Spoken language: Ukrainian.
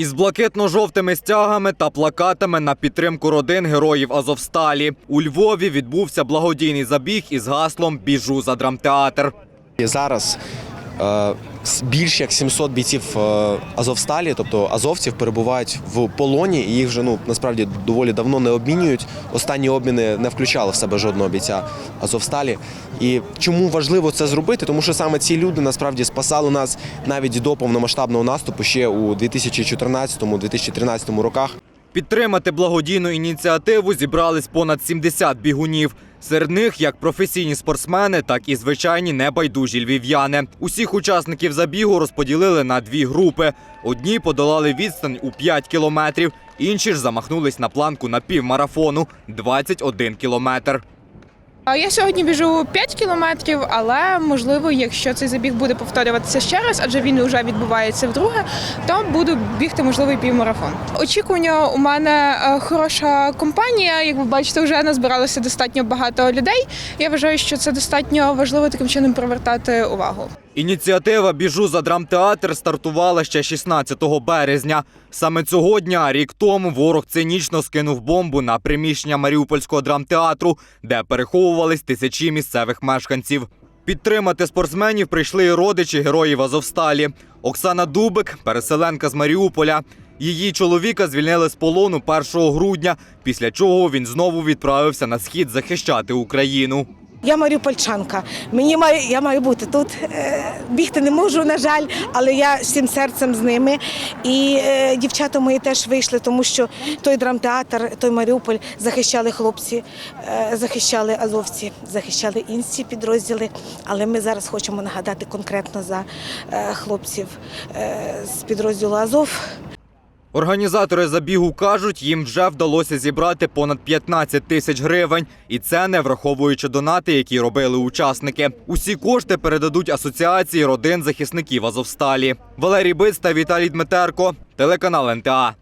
Із блакитно-жовтими стягами та плакатами на підтримку родин героїв Азовсталі у Львові відбувся благодійний забіг із гаслом Біжу за драмтеатр. Зараз більш як 700 бійців е, Азовсталі, тобто азовців, перебувають в полоні, і їх вже ну насправді доволі давно не обмінюють. Останні обміни не включали в себе жодного бійця Азовсталі. І чому важливо це зробити? Тому що саме ці люди насправді спасали нас навіть до повномасштабного наступу ще у 2014-2013 роках. Підтримати благодійну ініціативу зібрались понад 70 бігунів. Серед них як професійні спортсмени, так і звичайні небайдужі львів'яни. Усіх учасників забігу розподілили на дві групи. Одні подолали відстань у 5 кілометрів, інші ж замахнулись на планку на півмарафону 21 кілометр. Я сьогодні біжу 5 кілометрів, але можливо, якщо цей забіг буде повторюватися ще раз, адже він вже відбувається вдруге, то буду бігти можливо і півмарафон. Очікування у мене е, хороша компанія. Як ви бачите, вже назбиралося достатньо багато людей. Я вважаю, що це достатньо важливо таким чином привертати увагу. Ініціатива Біжу за драмтеатр стартувала ще 16 березня. Саме цього дня, рік тому, ворог цинічно скинув бомбу на приміщення Маріупольського драмтеатру, де переховувались тисячі місцевих мешканців. Підтримати спортсменів прийшли і родичі героїв Азовсталі. Оксана Дубик, переселенка з Маріуполя. Її чоловіка звільнили з полону 1 грудня, після чого він знову відправився на схід захищати Україну. Я маріупольчанка. Мені має я маю бути тут. Е, Бігти не можу, на жаль, але я всім серцем з ними. І е, дівчата мої теж вийшли, тому що той драмтеатр, той Маріуполь захищали хлопці, е, захищали азовці, захищали інші підрозділи. Але ми зараз хочемо нагадати конкретно за хлопців з підрозділу Азов. Організатори забігу кажуть, їм вже вдалося зібрати понад 15 тисяч гривень, і це не враховуючи донати, які робили учасники. Усі кошти передадуть асоціації родин захисників Азовсталі. Валерій Биц та Віталій Дмитерко, телеканал НТА.